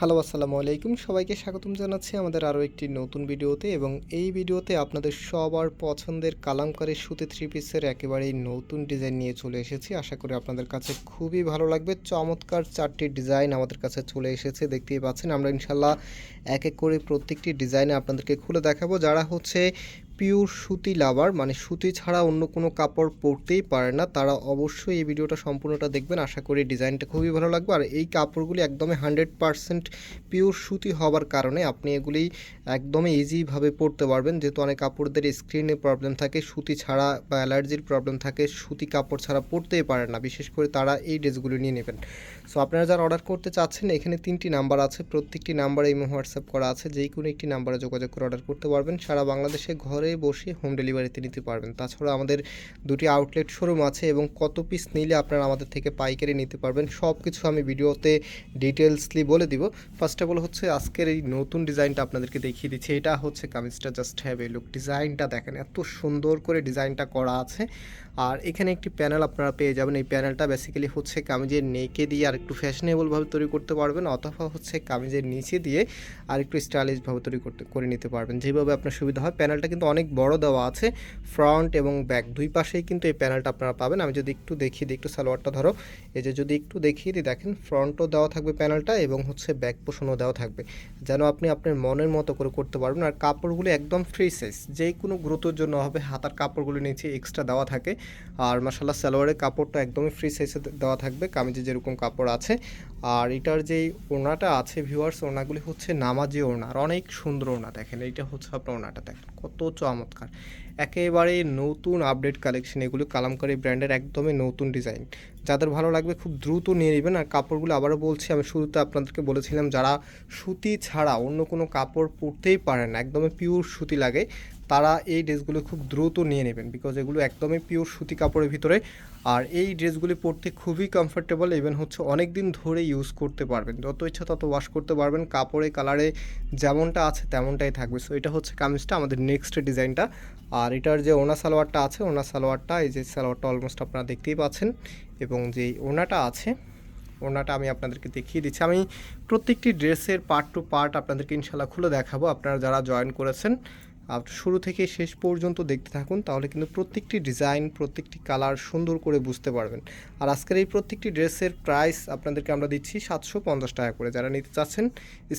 Hello, আসসালামু আলাইকুম। সবাইকে স্বাগতম জানাচ্ছি আমাদের আরও একটি নতুন ভিডিওতে এবং এই ভিডিওতে আপনাদের সবার পছন্দের কালামকারী সুতি থ্রি পিসের একেবারেই নতুন ডিজাইন নিয়ে চলে এসেছি। আশা করি আপনাদের কাছে খুবই ভালো লাগবে। চমৎকার চারটি ডিজাইন আমাদের কাছে চলে এসেছে, দেখতেই পাচ্ছেন। আমরা ইনশাল্লাহ এক এক করে প্রত্যেকটি ডিজাইনে আপনাদেরকে খুলে দেখাবো। যারা হচ্ছে পিওর সুতি লাভার মানে সুতি ছাড়া অন্য কোনো কাপড় পরতেই পারে না। তারা অবশ্যই এই ভিডিওটা সম্পূর্ণটা দেখবেন। আশা করি ডিজাইনটা খুবই ভালো লাগবে। আর এই কাপড়গুলি একদমই হান্ড্রেড পারসেন্ট পিওর সুতি হওয়ার কারণে আপনি এগুলি একদমই ইজিভাবে পরতে পারবেন। যেহেতু অনেক কাপড়দের স্ক্রিনে প্রবলেম থাকে, সুতি ছাড়া বা অ্যালার্জির প্রবলেম থাকে, সুতি কাপড় ছাড়া পরতেই পারে না। বিশেষ করে তারা এই ড্রেসগুলি নিয়ে নেবেন। সো আপনারা যারা অর্ডার করতে চাচ্ছেন, এখানে তিনটি নাম্বার আছে। প্রত্যেকটি নাম্বারে ইমো, হোয়াটসঅ্যাপ করা আছে। যেই কোনো একটি নাম্বারে যোগাযোগ করে অর্ডার করতে পারবেন। সারা বাংলাদেশে ঘরে বসে হোম ডেলিভারিতে নিতে পারবেন। তাছাড়া আমাদের দুটি আউটলেট শোরুম আছে এবং কত পিস নিলে আপনারা আমাদের থেকে পাইকারি নিতে পারবেন সব কিছু আমি ভিডিওতে ডিটেলসলি বলে দিব। ফার্স্ট অফ অল হচ্ছে আজকের এই নতুন ডিজাইনটা আপনাদেরকে দেখিয়ে দিচ্ছি। এটা হচ্ছে কামিজটা জাস্ট হ্যাভ এ লুক ডিজাইনটা দেখেন, এত সুন্দর করে ডিজাইনটা করা আছে। আর এখানে একটি প্যানেল আপনারা পেয়ে যাবেন। এই প্যানেলটা বেসিক্যালি হচ্ছে কামিজের নেকে দিয়ে আর একটু ফ্যাশনেবলভাবে তৈরি করতে পারবেন, অথবা হচ্ছে কামিজের নিচে দিয়ে আর একটু স্টাইলিশভাবে তৈরি করতে, করে নিতে পারবেন। যেভাবে আপনার সুবিধা হয় প্যানেলটা কিন্তু অনেক বড় দেওয়া আছে ফ্রন্ট এবং ব্যাক দুই পাশেই কিন্তু এই প্যানেলটা আপনারা পাবেন। আমি যদি একটু দেখিয়ে দিই, একটু সালোয়ারটা ধরো। এই যে যদি একটু দেখিয়ে দিই, দেখেন ফ্রন্টও দেওয়া থাকবে প্যানেলটা এবং হচ্ছে ব্যাক পোষণও দেওয়া থাকবে। যেন আপনি আপনার মনের মতো করে করতে পারবেন। আর কাপড়গুলো একদম ফ্রি সাইজ যে কোনো গুরুত্বের জন্য হবে হাতার কাপড়গুলো নিচে এক্সট্রা দেওয়া থাকে। আর মাসাল্লাহ সালোয়ারের কাপড়টা একদমই ফ্রি সাইজে দেওয়া থাকবে, কামিজে যেরকম কাপড় আছে। আর এটার যেই ওড়নাটা আছে ভিউয়ার্স ওড়নাগুলি হচ্ছে নামাজি ওড়না। আর অনেক সুন্দর ওড়না, দেখেন। এইটা হচ্ছে আপনার ওড়নাটা, দেখেন। কত চমৎকার। একেবারে নতুন আপডেট কালেকশন এগুলো কালামকারি ব্র্যান্ডের একদমই নতুন ডিজাইন যাদের ভালো লাগবে খুব দ্রুত নিয়ে নেবেন। আর কাপড়গুলো আবারও বলছি, আমি শুরুতে আপনাদেরকে বলেছিলাম, যারা সুতি ছাড়া অন্য কোনো কাপড় পরতেই পারেন একদমই পিওর সুতি লাগে তারা এই ড্রেসগুলো খুব দ্রুত নিয়ে নেবেন বিকজ এগুলো একদমই পিওর সুতি কাপড়ের ভিতরে। আর এই ড্রেসগুলি পরতে খুবই কমফোর্টেবল ইভেন হচ্ছে অনেক দিন ধরে ইউজ করতে পারবেন। যত ইচ্ছা তত ওয়াশ করতে পারবেন, কাপড়ে কালারে যেমনটা আছে তেমনটাই থাকবে। সো এটা হচ্ছে কামিজটা, আমাদের নেক্সট ডিজাইনটা। আর এটার যে ওনা সালোয়ারটা আছে, ওনা সালোয়ারটা, এই যে সালোয়ারটা অলমোস্ট আপনারা দেখতেই পাচ্ছেন। এবং যে ওনাটা আছে, ওনাটা আমি আপনাদেরকে দেখিয়ে দিচ্ছি। আমি প্রত্যেকটি ড্রেসের পার্ট টু পার্ট আপনাদেরকে ইনশাল্লাহ খুলে দেখাবো। আপনারা যারা জয়েন করেছেন শুরু থেকে শেষ পর্যন্ত দেখতে থাকুন, তাহলে কিন্তু প্রত্যেকটি ডিজাইন, প্রত্যেকটি কালার সুন্দর করে বুঝতে পারবেন। আর আজকের এই প্রত্যেকটি ড্রেসের প্রাইস আপনাদেরকে আমরা দিচ্ছি সাতশো পঞ্চাশ টাকা করে। যারা নিতে চাচ্ছেন,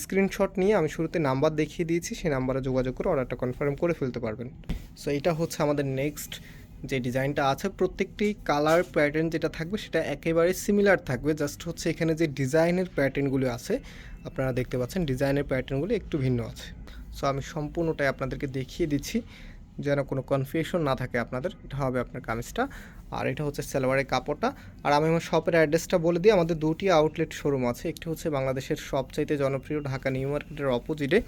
স্ক্রিনশট নিয়ে আমি শুরুতে নাম্বার দেখিয়ে দিয়েছি, সেই নাম্বারে যোগাযোগ করে অর্ডারটা কনফার্ম করে ফেলতে পারবেন। সো এটা হচ্ছে আমাদের নেক্সট যে ডিজাইনটা আছে, প্রত্যেকটি কালার প্যাটার্ন যেটা থাকবে সেটা একেবারে সিমিলার থাকবে। জাস্ট হচ্ছে এখানে যে ডিজাইনের প্যাটার্নগুলো আছে, আপনারা দেখতে পাচ্ছেন ডিজাইনের প্যাটার্নগুলো একটু ভিন্ন আছে। সো আমি সম্পূর্ণটাই আপনাদেরকে দেখিয়ে দিচ্ছি। যেন কোনো কনফিউশন না থাকে আপনাদের, এটা হবে আপনার কামিজটা। আর এটা হচ্ছে সালোয়ারের কাপড়টা। আর আমি আমার শপের অ্যাড্রেসটা বলে দিই, আমাদের দুটি আউটলেট শোরুম আছে। একটি হচ্ছে বাংলাদেশের সবচাইতে জনপ্রিয় ঢাকা নিউ মার্কেটের অপোজিটে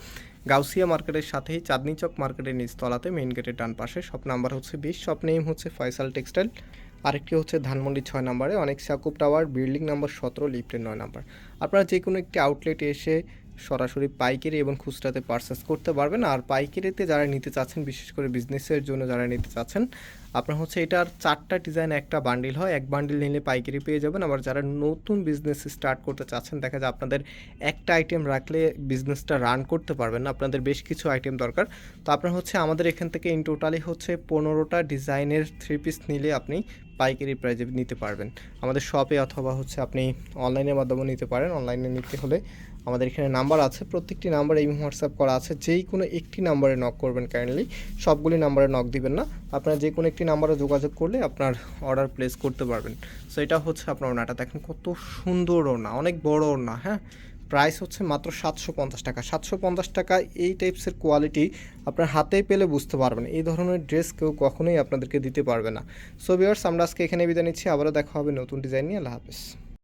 গাউসিয়া মার্কেটের সাথেই চাঁদনি চক মার্কেটের নিচতলাতে মেইন গেটের ডান পাশে। শপ নাম্বার হচ্ছে বিশ শপ নেম হচ্ছে ফয়সাল টেক্সটাইল আরেকটি হচ্ছে ধানমন্ডি ছয় নম্বরে, অনেক সাকুব টাওয়ার বিল্ডিং নাম্বার সতেরো লিফটের নয় নাম্বার। আপনারা যে কোনো একটি আউটলেটে এসে সরাসরি পাইকারি এবং খুচরাতে পারচেস করতে পারবেন। আর পাইকারিতে যারা নিতে চাচ্ছেন, বিশেষ করে বিজনেসের জন্য যারা নিতে চাচ্ছেন, আপনার হচ্ছে এটার চারটা ডিজাইন একটা বান্ডিল হয়। এক বান্ডিল নিলে পাইকারি পেয়ে যাবেন। আবার যারা নতুন বিজনেস স্টার্ট করতে চাচ্ছেন, দেখা যায় আপনাদের একটা আইটেম রাখলে বিজনেসটা রান করতে পারবেন না। আপনাদের বেশ কিছু আইটেম দরকার। তো আপনার হচ্ছে আমাদের এখান থেকে ইন টোটালি হচ্ছে পনেরোটা ডিজাইনের থ্রি পিস নিলে আপনি পাইকারি প্রাইজে নিতে পারবেন। আমাদের শপে অথবা হচ্ছে আপনি অনলাইনের মাধ্যমে নিতে পারেন। অনলাইনে নিতে হলে আমাদের এখানে নাম্বার আছে, প্রত্যেকটি নাম্বারে এই হোয়াটসঅ্যাপ করা আছে, যেই কোনো একটি নাম্বারে নক করবেন কাইন্ডলি সবগুলি নাম্বারে নক দিবেন না। আপনার যে কোনো একটি নাম্বারে যোগাযোগ করলে আপনার অর্ডার প্লেস করতে পারবেন। সো এটা হচ্ছে আপনার ওনাটা। দেখেন কত সুন্দর ওনা, অনেক বড় ওনা হ্যাঁ? প্রাইস হচ্ছে মাত্র সাতশো পঞ্চাশ টাকা। সাতশো পঞ্চাশ টাকা এই টাইপসের কোয়ালিটি আপনার হাতেই পেলে বুঝতে পারবেন। এই ধরনের ড্রেস কেউ কখনোই আপনাদেরকে দিতে পারবে না। সো বিয়ার্স আমরা আজকে এখানে বিদায় নিচ্ছি। আবারও দেখা হবে নতুন ডিজাইন নিয়ে। আল্লাহ হাফেজ।